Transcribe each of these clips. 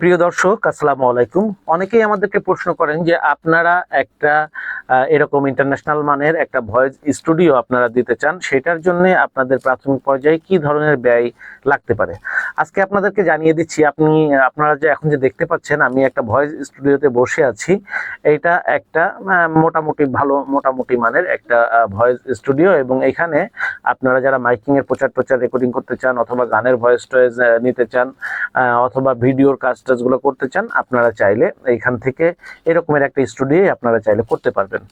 প্রিয় দর্শক, আসসালামু আলাইকুম। অনেকেই আমাদেরকে প্রশ্ন করেন যে আপনারা একটা এরকম ইন্টারন্যাশনাল মানের একটা ভয়েস স্টুডিও আপনারা দিতে চান, সেটার জন্য আপনাদের প্রাথমিক পর্যায়ে কি ধরনের ব্যয় লাগতে পারে? আজকে আপনাদেরকে জানিয়ে দিচ্ছি, আপনি, আপনারা যে এখন যে দেখতে পাচ্ছেন, আমি একটা ভয়েস স্টুডিওতে বসে আছি। এটা একটা মোটামুটি ভালো, মোটামুটি মানের একটা ভয়েস স্টুডিও এবং এখানে আপনারা যারা মাইকিংয়ের প্রচার প্রচার রেকর্ডিং করতে চান অথবা গানের ভয়েস টয়েস নিতে চান অথবা ভিডিওর কাজ টাজগুলো করতে চান, আপনারা চাইলে এইখান থেকে এরকমের একটা স্টুডিও আপনারা চাইলে করতে পারবেন।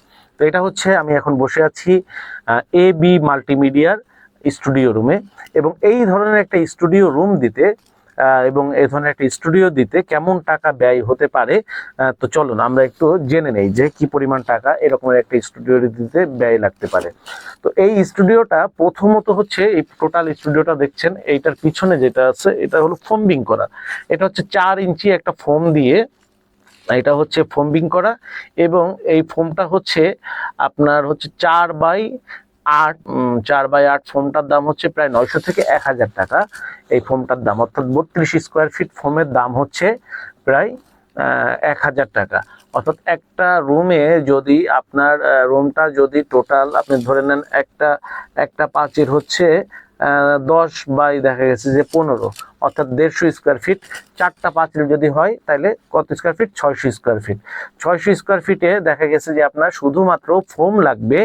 তো এটা হচ্ছে আমি এখন বসে আছি এ বি মাল্টিমিডিয়ার স্টুডিও রুমে এবং এই ধরনের একটা স্টুডিও রুম দিতে এবং এই ধরনের একটা স্টুডিও দিতে কেমন টাকা ব্যয় হতে পারে তো চলুন আমরা একটু জেনে নেই যে কি পরিমাণ টাকা এরকমের একটা স্টুডিও দিতে ব্যয় লাগতে পারে। তো এই স্টুডিওটা প্রথমত হচ্ছে, এই টোটাল স্টুডিওটা দেখছেন, এইটার পিছনে যেটা আছে, এটা হলো ফোম্বিং করা। এটা হচ্ছে চার ইঞ্চি একটা ফোম দিয়ে, এটা হচ্ছে ফোম্বিং করা এবং এই ফোমটা হচ্ছে আপনার হচ্ছে চার বাই আট চার বাই আট ফোমটার দাম হচ্ছে প্রায় নয়শো থেকে এক হাজার টাকা। এই ফোমটার দাম অর্থাৎ বত্রিশ স্কোয়ার ফিট ফোমের দাম হচ্ছে প্রায় এক হাজার টাকা। অর্থাৎ একটা রুমে যদি আপনার রুমটা যদি টোটাল আপনি ধরে নেন একটা একটা পাঁচের হচ্ছে দশ বাই দেখা গেছে যে পনেরো, অর্থাৎ দেড়শো স্কোয়ার ফিট চারটা পাঁচিল যদি হয় তাহলে কত স্কোয়ার ফিট ছয়শো স্কোয়ার ফিট ছয়শো স্কোয়ার ফিটে দেখা গেছে যে আপনার শুধুমাত্র ফোম লাগবে,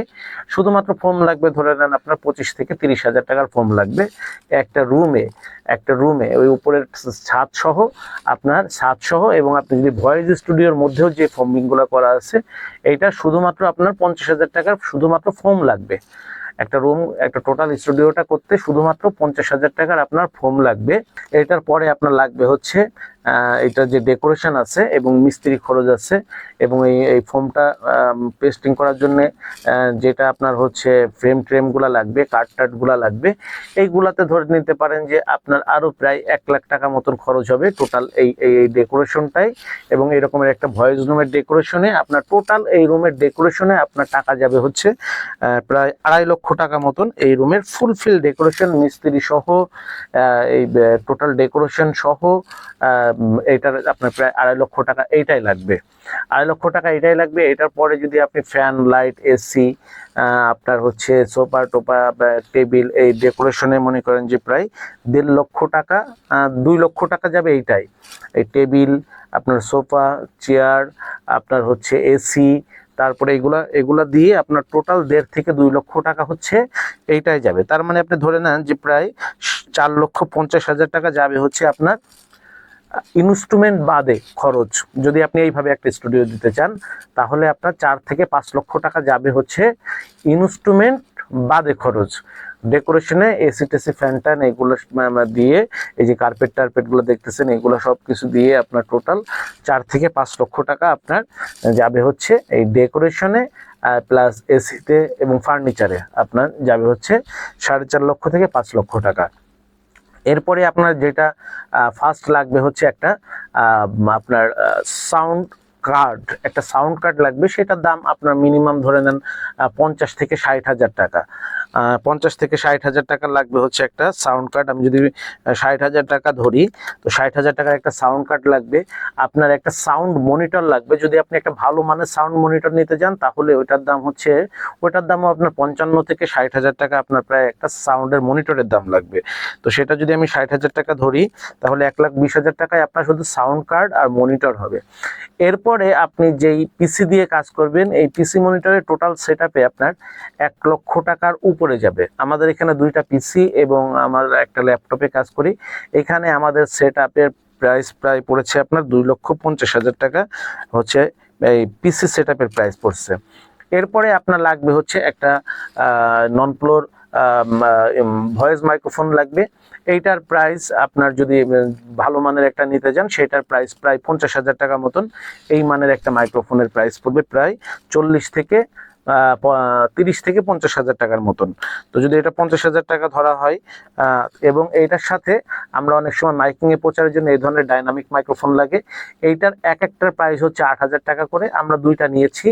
শুধুমাত্র ফোম লাগবে, ধরে নেন আপনার পঁচিশ থেকে তিরিশ হাজার টাকার ফোম লাগবে একটা রুমে একটা রুমে ওই উপরের ছাদ সহ, আপনার ছাদ সহ, এবং আপনি যদি ভয়েস স্টুডিওর মধ্যেও যে ফোমিংগুলো করা আছে, এইটা শুধুমাত্র আপনার পঞ্চাশ হাজার টাকার শুধুমাত্র ফোম লাগবে। একটা রুম একটা টোটাল স্টুডিওটা করতে শুধুমাত্র পঞ্চাশ হাজার টাকার আপনার ফোম লাগবে। এটার পরে আপনার লাগবে হচ্ছে এটা যে ডেকোরেশন আছে এবং মিস্ত্রি খরচ আছে এবং এই এই ফোমটা পেস্টিং করার জন্য যেটা আপনার হচ্ছে ফ্রেম ট্রেমগুলো লাগবে কাঠ টাটগুলো লাগবে, এইগুলাতে ধরে নিতে পারেন যে আপনার আরও প্রায় এক লাখ টাকা মতন খরচ হবে টোটাল এই এই এই ডেকোরেশনটাই এবং এরকমের একটা ভয়েস রুমের ডেকোরেশনে আপনার টোটাল এই রুমের ডেকোরেশনে আপনার টাকা যাবে হচ্ছে প্রায় আড়াই লক্ষ টাকা মতন এই রুমের ফুলফিল ডেকোরেশন মিস্ত্রি সহ এই টোটাল ডেকোরেশন সহ এইটার আপনার প্রায় আড়াই লক্ষ টাকা এইটাই লাগবে। আড়াই লক্ষ টাকা এটাই লাগবে, এটার পরে যদি আপনি ফ্যান, লাইট, এসি আপনার হচ্ছে সোফা টোপা টেবিল, এই ডেকোরেশনে মনে করেন যে প্রায় দেড় লক্ষ টাকা দুই লক্ষ টাকা যাবে এইটাই। এই টেবিল, আপনার সোফা, চেয়ার, আপনার হচ্ছে এসি, তারপরে এগুলা এগুলা দিয়ে আপনার টোটাল দেড় থেকে দুই লক্ষ টাকা হচ্ছে এইটাই যাবে। তার মানে আপনি ধরে নেন যে প্রায় চার লক্ষ পঞ্চাশ হাজার টাকা যাবে হচ্ছে আপনার ইনস্ট্রুমেন্ট বাদে খরচ, যদি আপনি এইভাবে একটা স্টুডিও দিতে চান, তাহলে আপনার চার থেকে পাঁচ লক্ষ টাকা যাবে হচ্ছে ইনস্ট্রুমেন্ট বাদে খরচ। ডেকোরেশনে এসি টেসি ফ্যান ট্যান এগুলো দিয়ে এই যে কার্পেট টার্পেটগুলো দেখতেছেন, এগুলো সব কিছু দিয়ে আপনার টোটাল চার থেকে পাঁচ লক্ষ টাকা আপনার যাবে হচ্ছে এই ডেকোরেশনে প্লাস এসিতে এবং ফার্নিচারে আপনার যাবে হচ্ছে সাড়ে চার লক্ষ থেকে পাঁচ লক্ষ টাকা। এরপরে আপনার যেটা ফার্স্ট লাগবে হচ্ছে একটা আপনার সাউন্ড কার্ড একটা সাউন্ড কার্ড লাগবে, সেটার দাম আপনার মিনিমাম ধরে নেন পঞ্চাশ থেকে ষাট হাজার টাকা। পঞ্চাশ থেকে ষাট হাজার টাকা লাগবে হচ্ছে একটা সাউন্ড কার্ড আমি যদি ষাট হাজার টাকা ধরি, তো ষাট হাজার টাকার একটা সাউন্ড কার্ড লাগবে। আপনার একটা সাউন্ড মনিটর লাগবে। যদি আপনি একটা ভালো মানের সাউন্ড মনিটর নিতে যান, তাহলে ওইটার দাম হচ্ছে, ওইটার দামও আপনার পঞ্চান্ন থেকে ষাট হাজার টাকা আপনার প্রায় একটা সাউন্ডের মনিটরের দাম লাগবে। তো সেটা যদি আমি ষাট হাজার টাকা ধরি, তাহলে এক লাখ বিশ হাজার টাকায় আপনার শুধু সাউন্ড কার্ড আর মনিটর হবে। এরপরে আপনি যেই পিসি দিয়ে কাজ করবেন, এই পিসি মনিটরের টোটাল সেট আপনার এক লক্ষ টাকার উপরে যাবে। আমাদের এখানে দুইটা পিসি এবং আমার একটা ল্যাপটপে কাজ করি। এখানে আমাদের সেট আপের প্রাইস প্রায় পড়েছে আপনার দুই লক্ষ পঞ্চাশ হাজার টাকা। হচ্ছে এই পিসি সেট প্রাইস পড়ছে। এরপরে আপনার লাগবে হচ্ছে একটা নন ফ্লোর ভয়েস মাইক্রোফোন লাগবে। এইটার প্রাইস আপনার যদি ভালো মানের একটা নিতে যান, সেটার প্রাইস প্রায় পঞ্চাশ হাজার টাকা মতন। এই মানের একটা মাইক্রোফোনের প্রাইস পড়বে প্রায় চল্লিশ থেকে তিরিশ থেকে পঞ্চাশ হাজার টাকার মতন। তো যদি এটা পঞ্চাশ হাজার টাকা ধরা হয় এবং এইটার সাথে আমরা অনেক সময় মাইকিং এ প্রচারের জন্য এই ধরনের ডাইনামিক মাইক্রোফোন লাগে। এইটার এক একটার প্রাইস হচ্ছে আট হাজার টাকা করে। আমরা দুইটা নিয়েছি,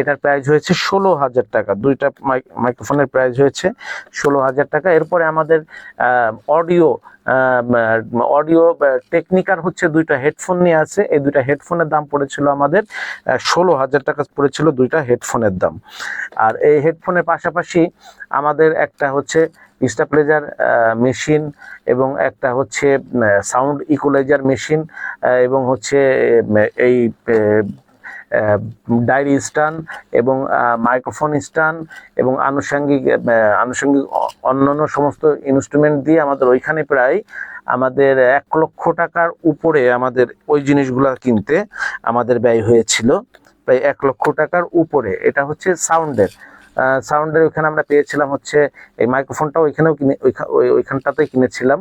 এটার প্রাইস হয়েছে ষোলো হাজার টাকা। দুইটা মাইক্রোফোনের প্রাইস হয়েছে ষোলো হাজার টাকা। এরপরে আমাদের অডিও অডিও টেকনিকার হচ্ছে দুইটা হেডফোন নিয়ে আছে। এই দুইটা হেডফোনের দাম পড়েছিল আমাদের ষোলো হাজার টাকা পড়েছিল দুইটা হেডফোনের দাম। আর এই হেডফোনের পাশাপাশি আমাদের একটা হচ্ছে স্টাপ্লেজার মেশিন এবং একটা হচ্ছে সাউন্ড ইকুলাইজার মেশিন এবং হচ্ছে এই ডায়েরি স্টান এবং মাইক্রোফোন স্টান এবং আনুষঙ্গিক আনুষঙ্গিক অন্যান্য সমস্ত ইনস্ট্রুমেন্ট দিয়ে আমাদের ওইখানে প্রায় আমাদের এক লক্ষ টাকার উপরে আমাদের ওই জিনিসগুলো কিনতে আমাদের ব্যয় হয়েছিল। প্রায় এক লক্ষ টাকার উপরে। এটা হচ্ছে সাউন্ডের। সাউন্ডের ওইখানে আমরা পেয়েছিলাম হচ্ছে, এই মাইক্রোফোনটাও ওইখানেও কিনে, ওইখা- ওই- ওইখানটাতেই কিনেছিলাম।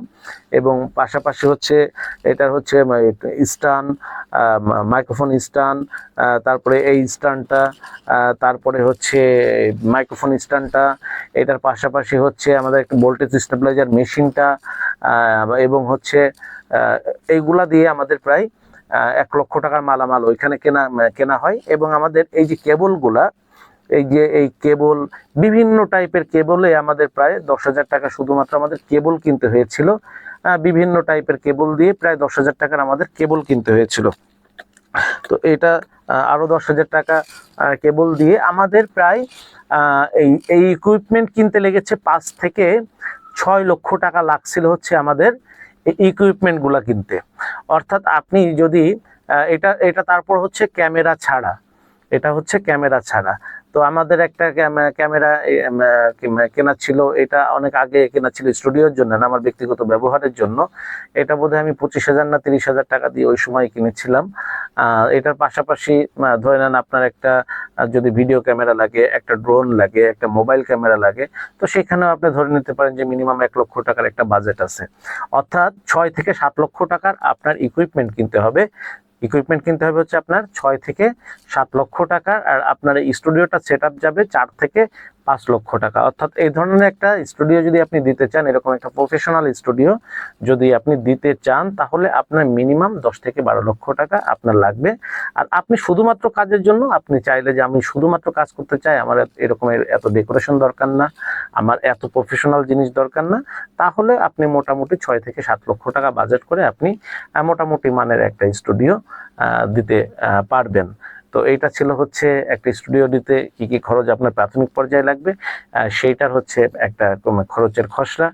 এবং পাশাপাশি হচ্ছে এটা হচ্ছে স্টান মাইক্রোফোন স্টান তারপরে এই স্টানটা তারপরে হচ্ছে মাইক্রোফোন স্টানটা এটার পাশাপাশি হচ্ছে আমাদের একটা ভোল্টেজ স্টেবিলাইজার মেশিনটা এবং হচ্ছে এইগুলা দিয়ে আমাদের প্রায় এক লক্ষ টাকার মালামাল ওইখানে কেনা কেনা হয় এবং আমাদের এই যে কেবলগুলা, এই যে এই কেবল, বিভিন্ন টাইপের কেবলে আমাদের প্রায় দশ হাজার টাকা শুধুমাত্র আমাদের কেবল কিনতে হয়েছিল। বিভিন্ন টাইপের কেবল দিয়ে প্রায় দশ হাজার টাকার আমাদের কেবল কিনতে হয়েছিল। তো এটা আরও দশ হাজার টাকা কেবল দিয়ে আমাদের প্রায় এই এই ইকুইপমেন্ট কিনতে লেগেছে পাঁচ থেকে ছয় লক্ষ টাকা লাগছিল হচ্ছে আমাদের এই ইকুইপমেন্টগুলো কিনতে। অর্থাৎ আপনি যদি এটা এটা তারপর হচ্ছে ক্যামেরা ছাড়া। এটা হচ্ছে ক্যামেরা ছাড়া। তো আমাদের একটা ক্যামেরা কিম- কেনা ছিল, এটা অনেক আগে কেনা ছিল স্টুডিওর জন্য না, আমার ব্যক্তিগত ব্যবহারের জন্য। এটা বোধহয় আমি পঁচিশ হাজার না তিরিশ হাজার টাকা দিয়ে ওই সময় কিনেছিলাম। এটার পাশাপাশি ধরে নেন আপনার একটা যদি ভিডিও ক্যামেরা লাগে, একটা ড্রোন লাগে, একটা মোবাইল ক্যামেরা লাগে, তো সেখানেও আপনি ধরে নিতে পারেন যে মিনিমাম এক লক্ষ টাকার একটা বাজেট আছে। অর্থাৎ ছয় থেকে সাত লক্ষ টাকার আপনার ইকুইপমেন্ট কিনতে হবে। ইকুইপমেন্ট কিনতে হবে হচ্ছে আপনার ছয় থেকে সাত লক্ষ টাকার আর আপনার স্টুডিওটা সেট যাবে চার থেকে পাঁচ লক্ষ টাকা। অর্থাৎ এই ধরনের একটা স্টুডিও যদি আপনি দিতে চান, এরকম একটা প্রফেশনাল স্টুডিও যদি আপনি দিতে চান, তাহলে আপনার মিনিমাম দশ থেকে বারো লক্ষ টাকা আপনার লাগবে। আর আপনি শুধুমাত্র কাজের জন্য, আপনি চাইলে যে আমি শুধুমাত্র কাজ করতে চাই, আমার এরকমের এত ডেকোরেশন দরকার না, আমার এত প্রফেশনাল জিনিস দরকার না, তাহলে আপনি মোটামুটি ছয় থেকে সাত লক্ষ টাকা বাজেট করে আপনি মোটামুটি মানের একটা স্টুডিও দিতে পারবেন। তো এইটা ছিল হচ্ছে একটা স্টুডিও দিতে কি কি খরচ আপনার প্রাথমিক পর্যায়ে লাগবে সেইটার হচ্ছে একটা খরচের খসড়া।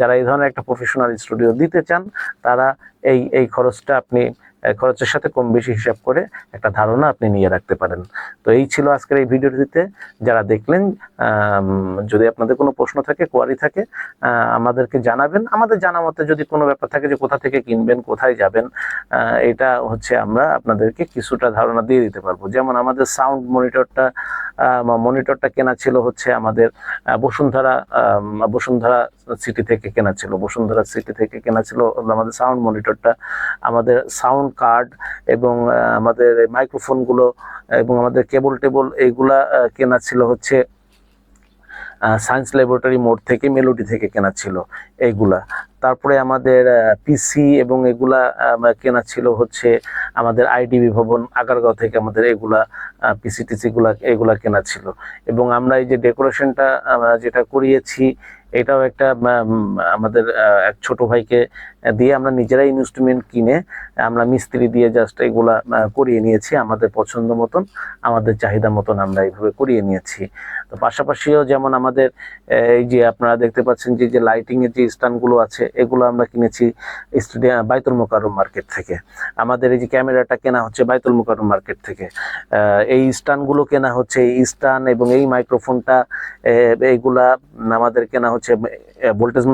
যারা এই ধরনের একটা প্রফেশনাল স্টুডিও দিতে চান, তারা এই এই খরচটা আপনি খরচের সাথে কম বেশি হিসাব করে একটা ধারণা আপনি নিয়ে রাখতে পারেন। তো এই ছিল আজকের এই ভিডিওটিতে। যারা দেখলেন যদি আপনাদের কোনো প্রশ্ন থাকে কোয়ারি থাকে আমাদেরকে জানাবেন। আমাদের জানা মতে যদি কোনো ব্যাপার থাকে যে কোথা থেকে কিনবেন, কোথায় যাবেন এটা হচ্ছে আমরা আপনাদেরকে কিছুটা ধারণা দিয়ে দিতে পারব। যেমন আমাদের সাউন্ড মনিটরটা মনিটরটা কেনা ছিল হচ্ছে আমাদের বসুন্ধরা বসুন্ধরা সিটি থেকে কেনা ছিল। বসুন্ধরা সিটি থেকে কেনা ছিল আমাদের সাউন্ড মনিটরটা আমাদের সাউন্ড কার্ড এবং আমাদের মাইক্রোফোনগুলো এবং আমাদের কেবল টেবল এইগুলা কেনা ছিল হচ্ছে সায়েন্স ল্যাবরেটরি মোড থেকে মেলোডি থেকে কেনা ছিল এইগুলা। তারপরে আমাদের পিসি এবং এগুলা কেনা ছিল হচ্ছে আমাদের আইডিবি ভবন, আগারগাঁও থেকে আমাদের এগুলা পিসি টিসি গুলা, এগুলা কেনা ছিল। এবং আমরা এই যে ডেকোরেশনটা যেটা করিয়েছি এটাও একটা আমাদের এক ছোট ভাইকে দিয়ে আমরা নিজেরাই ইনস্ট্রুমেন্ট কিনে আমরা মিস্ত্রি দিয়ে জাস্ট এগুলা করিয়ে নিয়েছি আমাদের পছন্দ মতন, আমাদের চাহিদা মতন আমরা এইভাবে করিয়ে নিয়েছি। তো পাশাপাশিও যেমন আমাদের এই যে আপনারা দেখতে পাচ্ছেন যে যে লাইটিং এর যে স্ট্যান্ডগুলো আছে, এগুলো আমরা কিনেছি স্টুডিয়াম বাইতুল মোকাররম মার্কেট থেকে। আমাদের এই যে ক্যামেরাটা কেনা হচ্ছে বাইতুল মোকাররম মার্কেট থেকে। এই স্ট্যান্ডগুলো কেনা হচ্ছে এই স্ট্যান্ড এবং এই মাইক্রোফোনটা এইগুলা আমাদের কেনা হচ্ছে ভোল্টেজ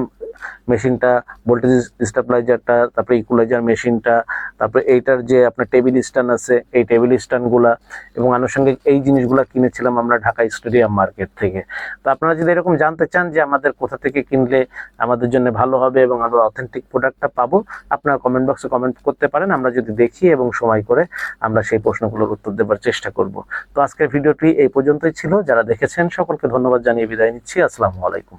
মেশিনটা ভোল্টেজ স্টেবিলাইজারটা তারপরে ইকুলাইজার মেশিনটা, তারপরে এইটার যে আপনার টেবিল স্ট্যান্ড আছে, এই টেবিল স্ট্যান্ডগুলা এবং আনুষঙ্গিক এই জিনিসগুলো কিনেছিলাম আমরা ঢাকা স্টেডিয়াম মার্কেট থেকে। তো আপনারা যদি এরকম জানতে চান যে আমাদের কোথা থেকে কিনলে আমাদের জন্য ভালো হবে এবং আমরা অথেন্টিক প্রোডাক্টটা পাবো, আপনারা কমেন্ট বক্সে কমেন্ট করতে পারেন, আমরা যদি দেখি এবং সময় করে আমরা সেই প্রশ্নগুলোর উত্তর দেবার চেষ্টা করব। তো আজকের ভিডিওটি এই পর্যন্তই ছিল। যারা দেখেছেন, সকলকে ধন্যবাদ জানিয়ে বিদায় নিচ্ছি। আসসালামু আলাইকুম।